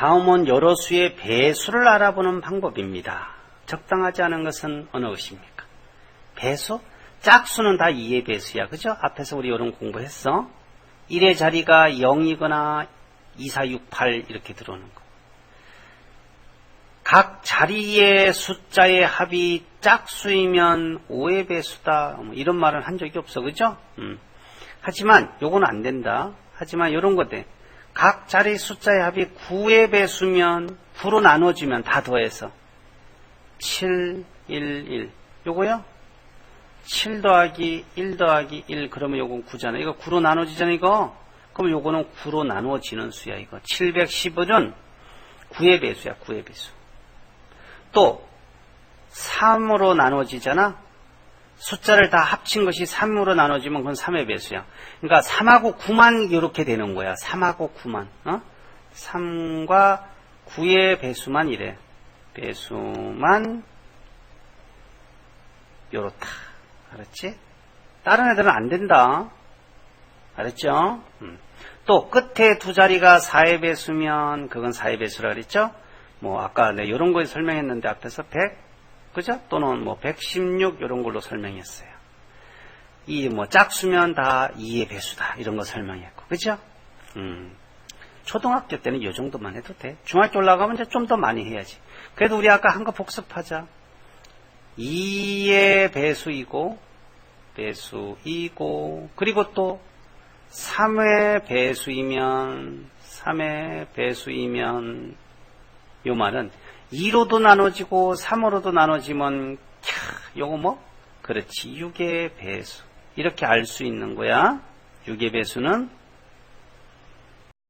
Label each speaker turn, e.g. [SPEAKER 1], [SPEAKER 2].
[SPEAKER 1] 다음은 여러 수의 배수를 알아보는 방법입니다. 적당하지 않은 것은 어느 것입니까? 배수? 짝수는 다 2의 배수야. 그죠? 앞에서 우리 이런 공부했어. 1의 자리가 0이거나 2, 4, 6, 8 이렇게 들어오는 거. 각 자리의 숫자의 합이 짝수이면 5의 배수다. 뭐 이런 말은 한 적이 없어. 그죠? 음. 하지만 요거는 안 된다. 하지만 이런 것들. 각 자리 숫자의 합이 9의 배수면 9로 나눠지면 다 더해서 7, 1, 1. 요거요? 7 더하기 1 더하기 1 그러면 요건 9잖아. 이거 9로 나눠지잖아 이거. 그럼 요거는 9로 나누어지는 수야 이거. 711은 9의 배수야 9의 배수. 또 3으로 나눠지잖아. 숫자를 다 합친 것이 3으로 나눠지면 그건 3의 배수야. 그러니까 3하고 9만 이렇게 되는 거야. 3하고 9만. 어? 3과 9의 배수만 이래. 배수만 요렇다. 알았지? 다른 애들은 안 된다. 알았죠? 음. 또 끝에 두 자리가 4의 배수면 그건 4의 배수라 그랬죠? 뭐 아까 내 이런 거 설명했는데 앞에서 100 그죠? 또는 뭐 116 이런 걸로 설명했어요. 이 뭐 짝수면 다 2의 배수다 이런 거 설명했고 그죠? 음. 초등학교 때는 이 정도만 해도 돼. 중학교 올라가면 이제 좀 더 많이 해야지. 그래도 우리 아까 한 거 복습하자. 2의 배수이고 배수이고 그리고 또 3의 배수이면 3의 배수이면 요 말은 2로도 나눠지고 3으로도 나눠지면 캬 요거 뭐? 그렇지. 6의 배수. 이렇게 알 수 있는 거야. 6의 배수는